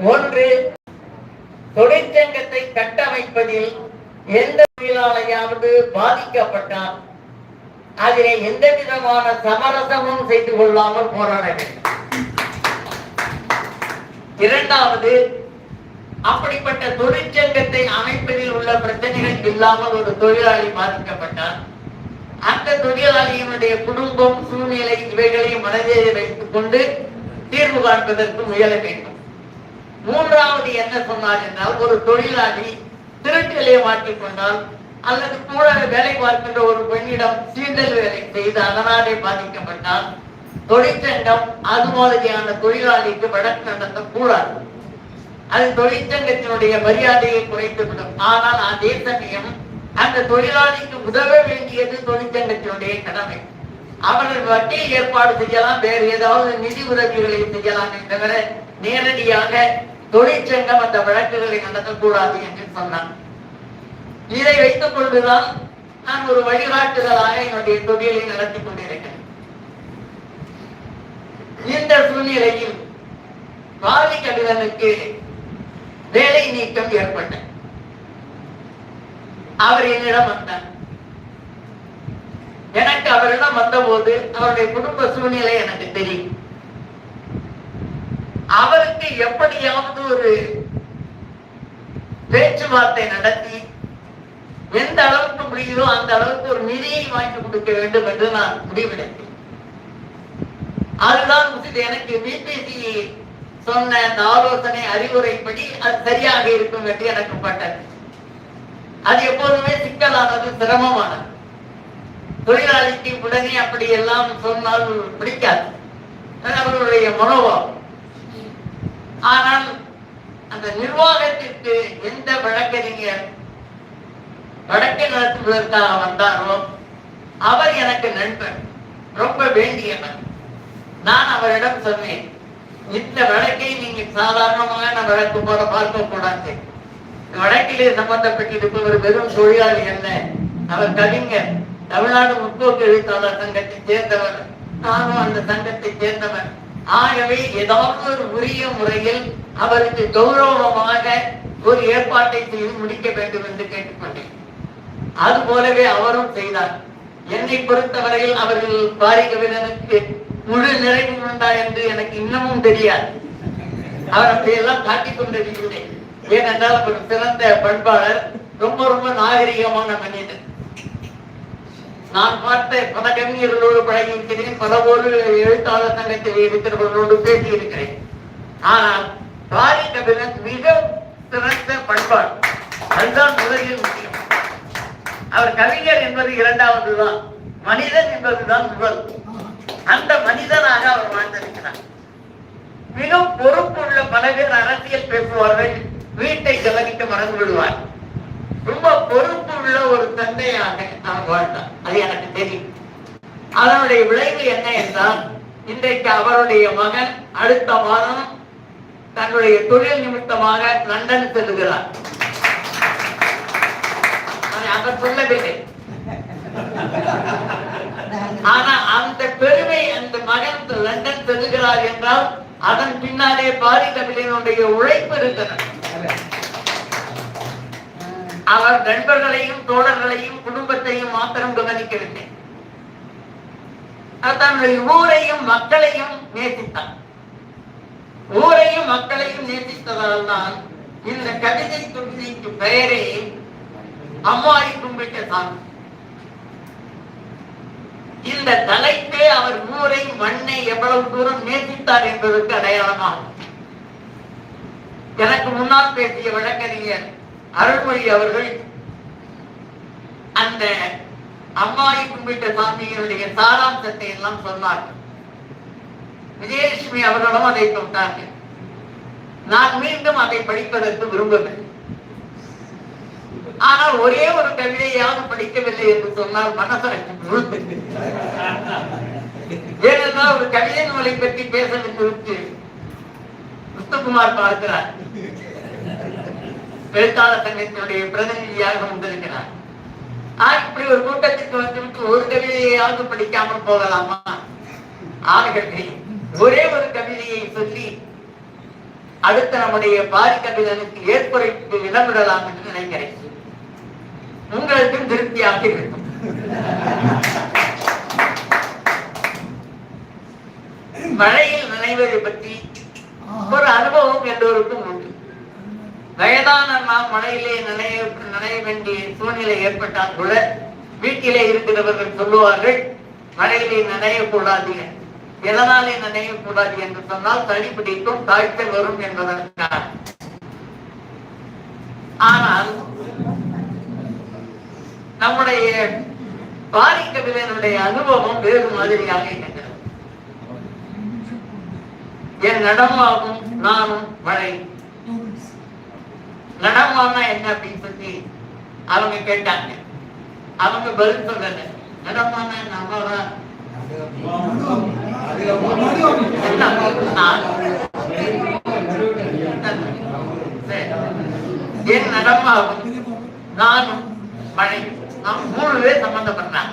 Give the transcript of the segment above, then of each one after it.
ஒன்று தொழிற்சங்கத்தை கட்டமைப்பதில் எந்த தொழிலாளையாவது பாதிக்கப்பட்டால் அதிலே எந்த விதமான சமரசமும் செய்து கொள்ளாமல் போராட வேண்டும். இரண்டாவது அப்படிப்பட்ட தொழிற்சங்கத்தை அமைப்பதில் உள்ள பிரச்சனைகள் இல்லாமல் ஒரு தொழிலாளி பாதிக்கப்பட்டால் அந்த தொழிலாளியினுடைய குடும்பம் சூழ்நிலை இவைகளை மனதில் வைத்துக் கொண்டு தீர்வு காண்பதற்கு முயல வேண்டும். மூன்றாவது என்ன சொன்னார் என்றால் ஒரு தொழிலாளி திருட்டிலே மாட்டிக்கொண்டால் அல்லது கூட வேலை பார்க்கின்ற ஒரு பெண்ணிடம் சீண்டல் வேலை செய்து அதனாலே பாதிக்கப்பட்டால் தொழிற்சங்கம் அது மாதிரியான தொழிலாளிக்கு வழக்கு நடத்தக்கூடாது. அது தொழிற்சங்கத்தினுடைய மரியாதையை குறைத்துவிடும். ஆனால் அதே சமயம் அந்த தொழிலாளிக்கு உதவ வேண்டியது தொழிற்சங்கத்தினுடைய கடமை. அவர்கள் வட்டி ஏற்பாடு செய்யலாம் வேறு ஏதாவது நிதி உதவிகளை செய்யலாம் தவிர நேரடியாக தொழிற்சங்கம் அந்த வழக்குகளை நடத்தக்கூடாது என்று சொன்னான். இதை வைத்துக் கொண்டுதான் நான் ஒரு வழிகாட்டுதலாக என்னுடைய தொழிலை நடத்தி கொண்டிருக்கிறேன். இந்த சூழ்நிலையில் பாதி கடிதனுக்கு வேலை நீக்கம் ஏற்பட்ட அவர் என்னிடம் வந்தார். எனக்கு அவரிடம் வந்தபோது அவருடைய குடும்ப சூழ்நிலை எனக்கு தெரியும். அவருக்கு எப்படியாவது ஒரு பேச்சுவார்த்தை நடத்தி எந்த அளவுக்கு முடியுதோ அந்த அளவுக்கு ஒரு நிதியை வாங்கி கொடுக்க வேண்டும் என்று நான் முடிவெடுத்தேன். அதுதான் எனக்கு பிபிசி சொன்ன அந்த ஆலோசனை அறிவுரைப்படி அது சரியாக இருக்கும் என்று எனக்கு பட்டது. அது எப்போதுமே சிக்கலானது சிரமமானது. தொழிலாளிக்கு உடனே அப்படி எல்லாம் சொன்னால் பிடிக்காது. அவர்களுடைய மனோபாவம். ஆனால் அந்த நிர்வாகத்திற்கு எந்த வழக்கறிஞர் வழக்கை நடத்துவதற்காக வந்தாரோ அவர் எனக்கு நண்பர் ரொம்ப வேண்டியவர். நான் அவரிடம் சொன்னேன் இந்த வழக்கை நீங்க சாதாரணமான வழக்கு போல பார்க்க கூடாது. வழக்கிலே சம்பந்தப்பட்டிருப்பவர் வெறும் தொழிலாளி அல்ல அவர் கவிஞர் தமிழ்நாடு முற்போக்கு எழுத்தாளர் சங்கத்தை சேர்ந்தவர். நானும் அந்த சங்கத்தை சேர்ந்தவர். ஆகவே ஏதாவது ஒரு உரிய முறையில் அவருக்கு கௌரவமாக ஒரு ஏற்பாட்டை செய்து முடிக்க வேண்டும் என்று கேட்டுக்கொண்டேன். அது போலவே அவரும் செய்தார். என்னை பொறுத்தவரையில் அவர்கள் பாரிகவினனுக்கு முழு நிறைவு உண்டா என்று எனக்கு இன்னமும் தெரியாது. அவர் அப்படியெல்லாம் காட்டிக் கொண்டிருக்கிறேன் ஏனென்றால் அவர் சிறந்த பண்பாளர் ரொம்ப ரொம்ப நாகரிகமான மனிதன் நான் பார்த்த பல கவிஞர்களோடு பழகியிருக்கிறேன் பல ஒரு எழுத்தாளர் சங்கத்தில் இருக்கிறவர்களோடு பேசியிருக்கிறேன். ஆனால் பாரி கபிலன் மிக சிறந்த பண்பாடு. அதுதான் முதலில் முக்கியம். அவர் கவிஞர் என்பது இரண்டாவது தான் மனிதன் என்பதுதான் முதல். அந்த மனிதனாக அவர் வாழ்ந்திருக்கிறார். மிக பொறுப்புள்ள பல பேர் அரசியல் பேசுவார்கள். வீட்டை கவனிக்க மறந்து விடுவார் ரொம்ப பொறுப்புள்ள ஒரு தந்தையாக அவர் வாழ்ந்தார். அது எனக்கு தெரியும். அதனுடைய விளைவு என்ன என்றால் இன்றைக்கு அவருடைய மகன் அடுத்த மாதம் தன்னுடைய தொழில் நிமித்தமாக லண்டன் செல்கிறார் அதை அவர் சொல்லவில்லை. ஆனா அந்த பெருமை அந்த மகன் லண்டன் செல்கிறார் என்றால் அதன் பின்னாலே பாரி தமிழனுடைய உழைப்பு இருக்கிறது அவர் நண்பர்களையும் தோழர்களையும் குடும்பத்தையும் மாத்திரம் கவனிக்கவில்லை. அவர் தன்னுடைய ஊரையும் மக்களையும் நேசித்தார். ஊரையும் மக்களையும் நேசித்ததால் தான் இந்த கவிதை தொகுதிக்கு பெயரே அம்மாடி கும்பிட்ட சாமி இந்த தலைப்பே அவர் ஊரை மண்ணை எவ்வளவு தூரம் நேசித்தார் என்பதற்கு அடையாளமாகும் எனக்கு முன்னால் பேசிய வழக்கறிஞர் அருள்மொழி அவர்கள் அந்த அம்மாயி கும்பிட்ட சாமியினுடைய சாராம்சத்தை எல்லாம் சொன்னார்கள். விஜயலட்சுமி அவர்களும் அதை தொட்டார்கள். நான் மீண்டும் அதை படிப்பதற்கு விரும்பவில்லை. ஆனால் ஒரே ஒரு கவிதையாவது படிக்கவில்லை என்று சொன்னால் மனசாட்சி ஏனென்றால் ஒரு கவிதை நூலை பற்றி பேச விட்டு முத்துக்குமார் பார்க்கிறார். எழுத்தாளர் சங்கத்தினுடைய பிரதிநிதியாக வந்திருக்கிறார் ஆக இப்படி ஒரு கூட்டத்திற்கு வந்துவிட்டு ஒரு கவிதையாவது படிக்காமல் போகலாமா? ஆகவே ஒரே ஒரு கவிதையை சொல்லி அடுத்த நம்முடைய பாரிக்கவிதனுக்கு ஏற்புரைப்பு இடமிடலாம் என்று நினைக்கிறேன். உங்களுக்கும் திருப்தியாக இருக்கும். மழையில் நினைவதை பற்றி ஒரு அனுபவம் எல்லோருக்கும் உண்டு வயதான நாம் மழையிலே நினைய நினைய வேண்டிய சூழ்நிலை ஏற்பட்டால் கூட வீட்டிலே இருக்கிறவர்கள் சொல்லுவார்கள் மழையிலே நனையக்கூடாது. எதனாலே நனையக்கூடாது என்று சொன்னால் சளி பிடிக்கும் காய்ச்சல் வரும் என்பதற்காக. ஆனால் நம்முடைய பாரிக்கவிதனுடைய அனுபவம் வேறு மாதிரியாக இருக்கிறது என் நடமாகும் நானும் மழை நடமானா என்ன அப்படின்னு சொல்லி அவங்க கேட்டாங்க. அவங்க பதில் சொல்லல நடமானா நம்மளா என் நடமாகும் நானும் மழை நாம் மூணு பேர் சம்பந்தப்படுறாங்க.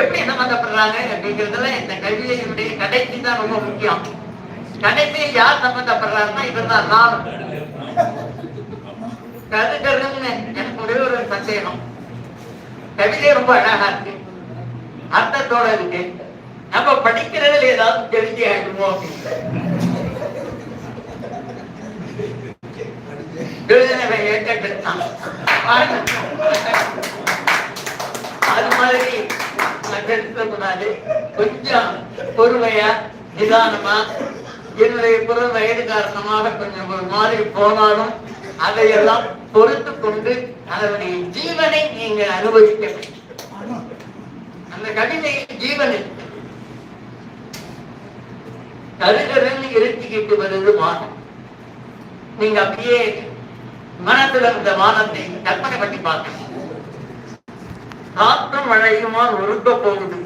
எப்படி சம்பந்தப்படுறாங்க அப்படிங்கிறதுல இந்த கல்வியினுடைய கடைசி தான் ரொம்ப முக்கியம். கடைசி யார் சம்பந்தப்படுறாருன்னா இவர் தான் நானும். கரு கருன்னு எனக்கு ஒரே ஒரு சந்தேகம். கவிதை ரொம்ப அழகா இருக்கு. அர்த்தத்தோட இருக்கு. நம்ம படிக்கிறதுல ஏதாவது தெரிஞ்சு ஆயிடுமோ அப்படின்னு அது மாதிரி கொஞ்சம் பொறுமையா நிதானமா என்னுடைய குரல் வயது காரணமாக கொஞ்சம் ஒரு மாதிரி போனாலும் அதையெல்லாம் பொறுத்து கொண்டு அதனுடைய ஜீவனை நீங்க அனுபவிக்க வேண்டும். அந்த கவிதையில் ஜீவன் கருகருன்னு இருட்டிக்கிட்டு வருது வானம். நீங்க அப்படியே மனத்துல இந்த வானத்தை கற்பனை பண்ணி பார்க்கணும். காற்றும் மழையுமா உருக்க போகுது.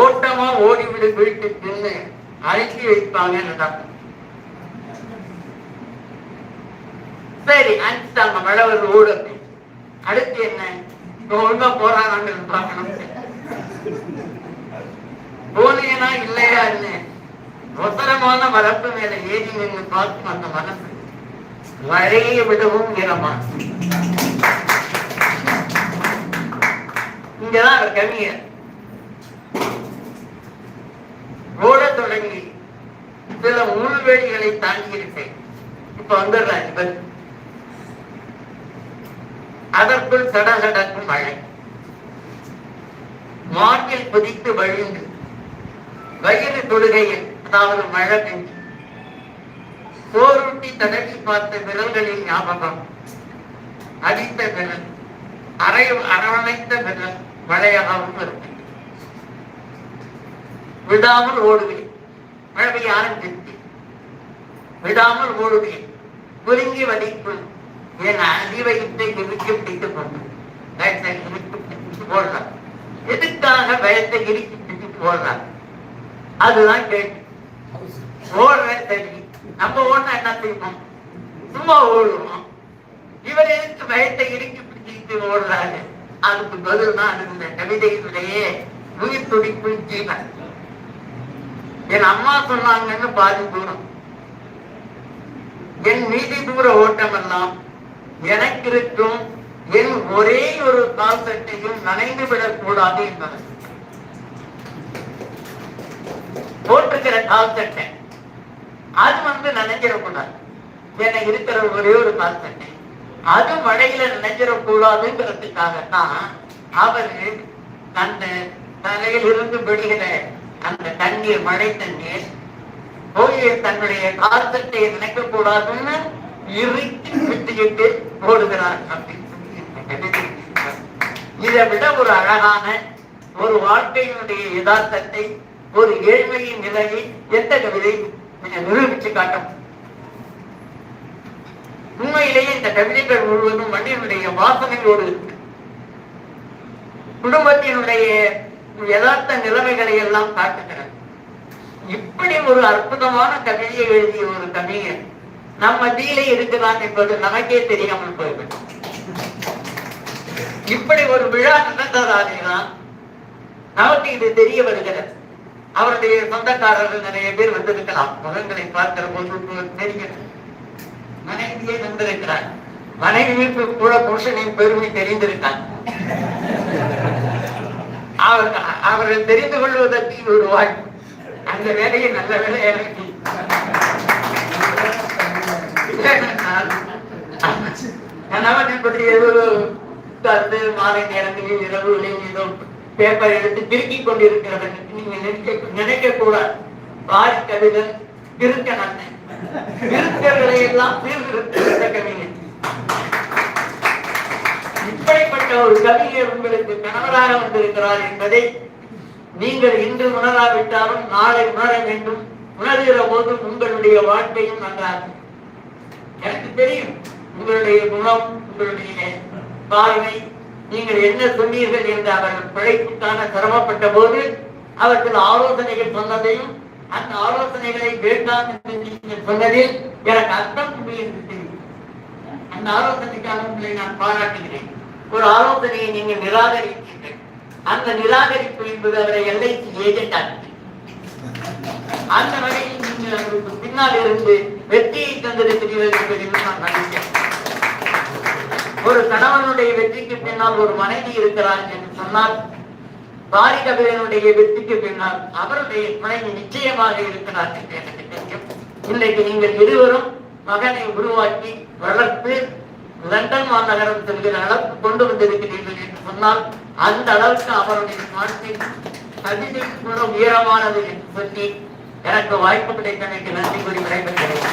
ஓட்டமா ஓடிவிடு வீட்டுக்குன்னு அழைச்சி அழுத்தி வைப்பாங்கன்னு சரி அனுப்பிட்டாங்க மழை ஒரு ஓடுது அடுத்து என்ன? ஒழுங்கா போறாங்கன்னு பார்க்கணும் போனீங்கன்னா இல்லையா என்ன? அவசரமான வரப்பு மேல ஏறி நின்று பார்க்கும் அந்த மனசு. மழையை விடவும் ஈரமா இங்கதான் அவர் கவிஞர். ஓடத் தொடங்கி சில முள்வெளிகளை தாண்டி இருப்பேன் இப்ப வந்துடுறாரு அதற்குள் சடசடக்கும் மழை. மார்பில் குதித்து வழிந்து வயிறு தொழுகையில் அதாவது மழை பெஞ்சு சோறுட்டி தடவி பார்த்த விரல்களின் ஞாபகம் அடித்த விரல் அரை அரவணைத்த விரல் மழையாகவும் இருக்கு விடாமல் ஓடுவேன் மழை பெய்ய ஆரம்பிச்சிருச்சு. விடாமல் ஓடுவேன் குலுங்கி வலிப்பு என் அதிவயத்தை இறுக்கி பிடித்துக் கொண்டு பயத்தை இறுக்கி பிடித்து போடுறார். எதுக்காக பயத்தை இறுக்கி பிடித்து போடுறார்? அதுதான் கேள்வி. ஓடுறேன் சரி நம்ம ஓடுனா என்ன செய்வோம்? சும்மா ஓடுவோம். இவர் எதுக்கு பயத்தை இறுக்கி பிடிச்சிட்டு ஓடுறாரு? அதுக்கு பதில் தான் அது இந்த கவிதையினுடைய உயிர் துடிப்பு ஜீவன் என் அம்மா சொன்னாங்கன்னு பாதி தூரம். என் மீதி தூர ஓட்டம் எல்லாம் எனக்கிருக்கும் என் ஒரே ஒரு கால் சட்டையும் நனைந்து விடக் கூடாது என்பது. போட்டுக்கிற கால் சட்டை அது வந்து நனைஞ்சிடக்கூடாது. என்ன இருக்கிற ஒரே ஒரு கால் சட்டை அது மழையில நினைஞ்சிடக்கூடாதுங்கிறதுக்காகத்தான் அவரு அந்த தலையிலிருந்து விடுகிற அந்த தண்ணீர் மழை தண்ணீர் போய் தன்னுடைய காலத்தை நினைக்க கூடாதுன்னு இறுக்கி விட்டுக்கிட்டு ஓடுகிறார் அப்படின்னு இதை விட ஒரு அழகான ஒரு வாழ்க்கையினுடைய யதார்த்தத்தை ஒரு ஏழ்மையின் நிலையை எந்த கவிதை நீங்க நிரூபிச்சு காட்டும்? உண்மையிலேயே இந்த கவிதைகள் முழுவதும் மண்ணினுடைய வாசனையோடு குடும்பத்தினுடைய யதார்த்த நிலைமைகளை எல்லாம் காட்டுகிறது. இப்படி ஒரு அற்புதமான கவிதையை எழுதிய ஒரு கவிஞர் நம்ம மத்தியிலே இருக்கிறான் என்பது நமக்கே தெரியாமல் போய்விடும் இப்படி ஒரு விழா நடந்ததாலேதான் நமக்கு இது தெரிய வருகிறது. அவருடைய சொந்தக்காரர்கள் நிறைய பேர் வந்திருக்கலாம். முகங்களை பார்க்கிற போது தெரிகிறது மனைவியே வந்திருக்கிறார். மனைவிக்கு கூட புருஷனின் பெருமை தெரிந்திருக்கான் அவர் அவர்கள் தெரிந்து கொள்வதற்கு ஒரு வாய்ப்பு. அந்த வேலையை நல்ல வேலை எனக்கு கணவனை பற்றி ஏதோ உட்கார்ந்து மாலை நேரங்களில் இரவுகளில் ஏதோ பேப்பர் எடுத்து திருக்கிக் கொண்டிருக்கிறது நீங்க நினைக்க நினைக்க கூடாது வாரி கவிதன் இருக்க நல்ல இருக்கர்களை எல்லாம் சீர்திருத்த கவிஞர் இப்படிப்பட்ட ஒரு கவிஞர் உங்களுக்கு கணவராக வந்திருக்கிறார் என்பதை நீங்கள் இன்று உணராவிட்டாலும் நாளை உணர வேண்டும். உணர்கிற போது உங்களுடைய வாழ்க்கையும் நன்றாகும். எனக்கு தெரியும் உங்களுடைய குணம் உங்களுடைய பார்வை நீங்கள் என்ன சொன்னீர்கள் என்று அவர்கள் பிழைப்புக்கான சிரமப்பட்ட போது அவர்கள் ஆலோசனைகள் சொன்னதையும் அந்த ஆலோசனைகளை வேண்டாம் என்று நீங்கள் சொன்னதில் எனக்கு அர்த்தம் என்று தெரியும். அந்த ஆலோசனைக்காக உங்களை நான் பாராட்டுகிறேன். ஒரு ஆலோசனையை நீங்கள் நிராகரித்தீர்கள். அந்த நிராகரிப்பு என்பது அவரை எல்ஐசி ஏஜென்ட் ஆகிறது அந்த வகையில் நீங்கள் அவருக்கு பின்னால் இருந்து வெற்றியை தந்திருக்கிறீர்கள் என்பதில் நான் நம்பிக்கிறேன் ஒரு கணவனுடைய வெற்றிக்கு பின்னால் ஒரு மனைவி இருக்கிறார் என்று சொன்னால் பாரி கபிலனுடைய வெற்றிக்கு பின்னால் அவருடைய மனைவி நிச்சயமாக இருக்கிறார் என்று எனக்கு தெரியும். இன்றைக்கு நீங்கள் இருவரும் மகனை உருவாக்கி வளர்த்து லண்டன் மாநகரம் செல்கிற அளவுக்கு கொண்டு வந்திருக்கிறீர்கள் என்று சொன்னால் அந்த அளவுக்கு அவருடைய வாழ்க்கை சதிதை உயரமானது என்று சொல்லி எனக்கு வாய்ப்பு கிடைத்தமைக்கு நன்றி கூறி விடைபெறுகிறேன்.